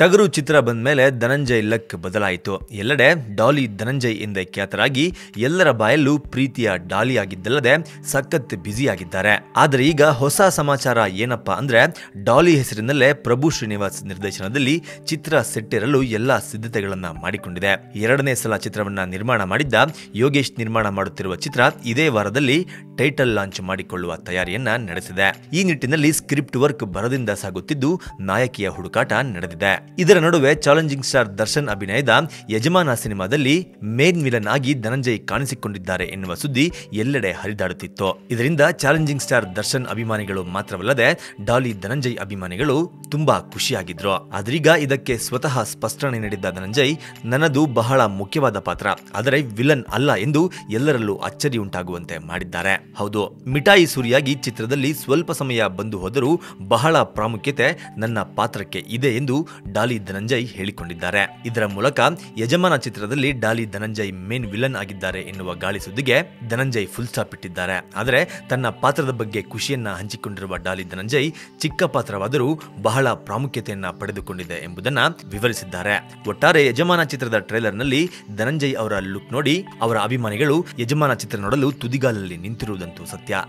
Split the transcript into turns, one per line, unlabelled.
ಟಗರು ಚಿತ್ರ ಬಂದ ಮೇಲೆ ಧನಂಜಯ್ ಲಕ್ ಬದಲಾಯಿತು. ಎಲ್ಲೆಡೆ ಡಾಲಿ ಧನಂಜಯ್ ಎಂದೇ ಖ್ಯಾತರಾಗಿ ಎಲ್ಲರ ಬಾಯಲ್ಲೂ ಪ್ರೀತಿಯ ಡಾಲಿ ಆಗಿದ್ದಲ್ಲದೆ ಸಖತ್ ಬ್ಯುಸಿ ಆಗಿದ್ದಾರೆ. ಆದರೆ ಈಗ ಹೊಸ ಸಮಾಚಾರ ಏನಪ್ಪಾ ಅಂದ್ರೆ ಡಾಲಿ ಹೆಸರಿನಲ್ಲೇ ಪ್ರಭು ಶ್ರೀನಿವಾಸ್ ನಿರ್ದೇಶನದಲ್ಲಿ ಚಿತ್ರ ಸೆಟ್ಟಿರಲು ಎಲ್ಲಾ ಸಿದ್ಧತೆಗಳನ್ನ ಮಾಡಿಕೊಂಡಿದೆ. ಎರಡನೇ ಸಲ ಚಿತ್ರವನ್ನ ನಿರ್ಮಾಣ ಮಾಡಿದ್ದ ಯೋಗೇಶ್ ನಿರ್ಮಾಣ ಮಾಡುತ್ತಿರುವ ಚಿತ್ರ ಇದೇ ವಾರದಲ್ಲಿ ಟೈಟಲ್ ಲಾಂಚ್ ಮಾಡಿಕೊಳ್ಳುವ ತಯಾರಿಯನ್ನ ನಡೆಸಿದೆ. ಈ ನಿಟ್ಟಿನಲ್ಲಿ ಸ್ಕ್ರಿಪ್ಟ್ ವರ್ಕ್ ಬರದಿಂದ ಸಾಗುತ್ತಿದ್ದು ನಾಯಕಿಯ ಹುಡುಕಾಟ ನಡೆದಿದೆ. ಇದರ ನಡುವೆ ಚಾಲೆಂಜಿಂಗ್ ಸ್ಟಾರ್ ದರ್ಶನ್ ಅಭಿನಯದ ಯಜಮಾನ ಸಿನಿಮಾದಲ್ಲಿ ಮೇನ್ ವಿಲನ್ ಆಗಿ ಧನಂಜಯ್ ಕಾಣಿಸಿಕೊಂಡಿದ್ದಾರೆ ಎನ್ನುವ ಸುದ್ದಿ ಎಲ್ಲೆಡೆ ಹರಿದಾಡುತ್ತಿತ್ತು. ಇದರಿಂದ ಚಾಲೆಂಜಿಂಗ್ ಸ್ಟಾರ್ ದರ್ಶನ್ ಅಭಿಮಾನಿಗಳು ಮಾತ್ರವಲ್ಲದೆ ಡಾಲಿ ಧನಂಜಯ್ ಅಭಿಮಾನಿಗಳು ತುಂಬಾ ಖುಷಿಯಾಗಿದ್ರು. ಆದ್ರೀಗ ಇದಕ್ಕೆ ಸ್ವತಃ ಸ್ಪಷ್ಟನೆ ನೀಡಿದ್ದ ಧನಂಜಯ್, ನನ್ನದು ಬಹಳ ಮುಖ್ಯವಾದ ಪಾತ್ರ. ಆದರೆ ವಿಲನ್ ಅಲ್ಲ ಎಂದು ಎಲ್ಲರಲ್ಲೂ ಅಚ್ಚರಿ ಉಂಟಾಗುವಂತೆ ಮಾಡಿದ್ದಾರೆ. ಹೌದು, ಮಿಠಾಯಿ ಸುರಿಯಾಗಿ ಚಿತ್ರದಲ್ಲಿ ಸ್ವಲ್ಪ ಸಮಯ ಬಂದು ಹೋದರೂ ಬಹಳ ಪ್ರಾಮುಖ್ಯತೆ ನನ್ನ ಪಾತ್ರಕ್ಕೆ ಇದೆ ಎಂದು ಡಾಲಿ ಧನಂಜಯ್ ಹೇಳಿಕೊಂಡಿದ್ದಾರೆ. ಇದರ ಮೂಲಕ ಯಜಮಾನ ಚಿತ್ರದಲ್ಲಿ ಡಾಲಿ ಧನಂಜಯ್ ಮೇನ್ ವಿಲನ್ ಆಗಿದ್ದಾರೆ ಎನ್ನುವ ಗಾಳಿ ಸುದ್ದಿಗೆ ಧನಂಜಯ್ ಫುಲ್ ಸ್ಟಾಪ್ ಇಟ್ಟಿದ್ದಾರೆ. ಆದರೆ ತನ್ನ ಪಾತ್ರದ ಬಗ್ಗೆ ಖುಷಿಯನ್ನ ಹಂಚಿಕೊಂಡಿರುವ ಡಾಲಿ ಧನಂಜಯ್, ಚಿಕ್ಕ ಪಾತ್ರವಾದರೂ ಬಹಳ ಪ್ರಾಮುಖ್ಯತೆಯನ್ನ ಪಡೆದುಕೊಂಡಿದೆ ಎಂಬುದನ್ನ ವಿವರಿಸಿದ್ದಾರೆ. ಒಟ್ಟಾರೆ ಯಜಮಾನ ಚಿತ್ರದ ಟ್ರೇಲರ್ನಲ್ಲಿ ಧನಂಜಯ್ ಅವರ ಲುಕ್ ನೋಡಿ ಅವರ ಅಭಿಮಾನಿಗಳು ಯಜಮಾನ ಚಿತ್ರ ನೋಡಲು ತುದಿಗಾಲಲ್ಲಿ ನಿಂತಿರುವುದಂತೂ ಸತ್ಯ.